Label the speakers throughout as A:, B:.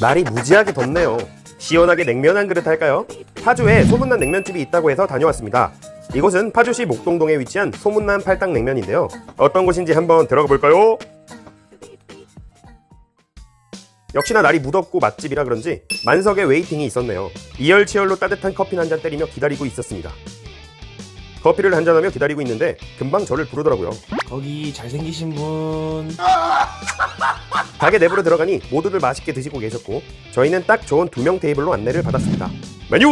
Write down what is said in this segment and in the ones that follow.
A: 날이 무지하게 덥네요. 시원하게 냉면 한 그릇 할까요? 파주에 소문난 냉면집이 있다고 해서 다녀왔습니다. 이곳은 파주시 목동동에 위치한 소문난 팔당 냉면인데요. 어떤 곳인지 한번 들어가 볼까요? 역시나 날이 무덥고 맛집이라 그런지 만석의 웨이팅이 있었네요. 이열치열로 따뜻한 커피 한 잔 때리며 기다리고 있었습니다. 커피를 한잔하며 기다리고 있는데 금방 저를 부르더라고요.
B: 거기 잘생기신 분
A: 가게 내부로 들어가니 모두들 맛있게 드시고 계셨고 저희는 딱 좋은 두 명 테이블로 안내를 받았습니다. 메뉴!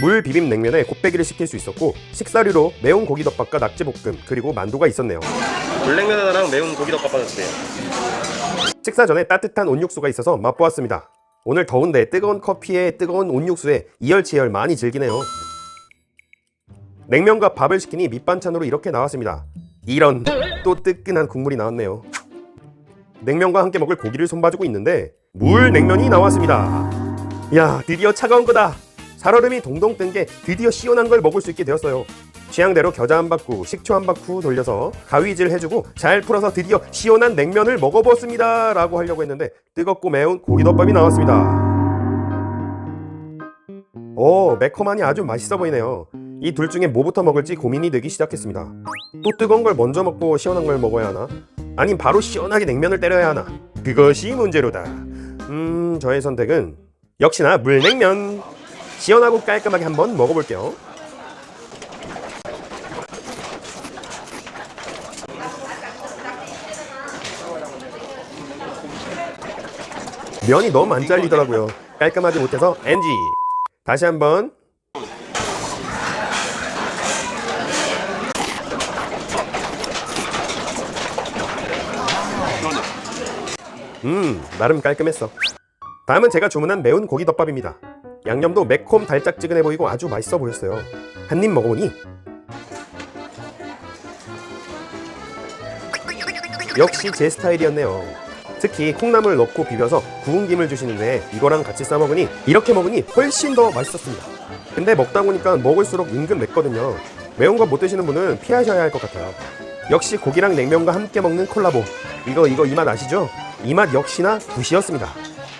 A: 물 비빔 냉면에 곱빼기를 시킬 수 있었고 식사류로 매운 고기 덮밥과 낙지 볶음 그리고 만두가 있었네요.
C: 물냉면 하나랑 매운 고기 덮밥 하나 주세요.
A: 식사 전에 따뜻한 온육수가 있어서 맛보았습니다. 오늘 더운데 뜨거운 커피에 뜨거운 온육수에 이열치열 많이 즐기네요. 냉면과 밥을 시키니 밑반찬으로 이렇게 나왔습니다. 이런 또 뜨끈한 국물이 나왔네요. 냉면과 함께 먹을 고기를 손봐주고 있는데 물 냉면이 나왔습니다. 야 드디어 차가운 거다. 살얼음이 동동 뜬 게 드디어 시원한 걸 먹을 수 있게 되었어요. 취향대로 겨자 한 바퀴, 식초 한 바퀴 돌려서 가위질 해주고 잘 풀어서 드디어 시원한 냉면을 먹어봤습니다. 라고 하려고 했는데 뜨겁고 매운 고기덮밥이 나왔습니다. 오, 매콤하니 아주 맛있어 보이네요. 이 둘 중에 뭐부터 먹을지 고민이 되기 시작했습니다. 또 뜨거운 걸 먼저 먹고 시원한 걸 먹어야 하나? 아님 바로 시원하게 냉면을 때려야 하나? 그것이 문제로다. 음, 저의 선택은 역시나 물냉면. 시원하고 깔끔하게 한번 먹어볼게요. 면이 너무 안 잘리더라고요. 깔끔하지 못해서 NG. 다시 한번. 음, 나름 깔끔했어. 다음은 제가 주문한 매운 고기 덮밥입니다. 양념도 매콤 달짝지근해 보이고 아주 맛있어 보였어요. 한 입 먹어보니 역시 제 스타일이었네요. 특히 콩나물 넣고 비벼서 구운 김을 주시는데 이거랑 같이 싸 먹으니 이렇게 먹으니 훨씬 더 맛있었습니다. 근데 먹다 보니까 먹을수록 은근 맵거든요. 매운 거 못 드시는 분은 피하셔야 할 것 같아요. 역시 고기랑 냉면과 함께 먹는 콜라보. 이거 이거 이 맛 아시죠? 이 맛 역시나 굿이었습니다.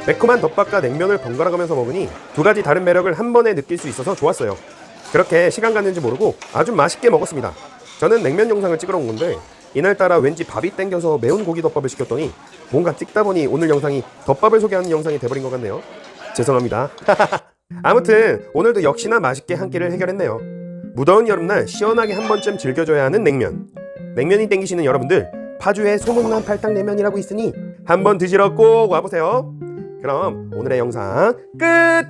A: 매콤한 덮밥과 냉면을 번갈아 가면서 먹으니 두 가지 다른 매력을 한 번에 느낄 수 있어서 좋았어요. 그렇게 시간 갔는지 모르고 아주 맛있게 먹었습니다. 저는 냉면 영상을 찍으러 온 건데 이날따라 왠지 밥이 땡겨서 매운 고기 덮밥을 시켰더니 뭔가 찍다 보니 오늘 영상이 덮밥을 소개하는 영상이 돼버린 것 같네요. 죄송합니다. 아무튼 오늘도 역시나 맛있게 한 끼를 해결했네요. 무더운 여름날 시원하게 한 번쯤 즐겨줘야 하는 냉면. 냉면이 땡기시는 여러분들 파주의 소문난 팔당냉면이라고 있으니 한번 드시러 꼭 와보세요. 그럼 오늘의 영상 끝!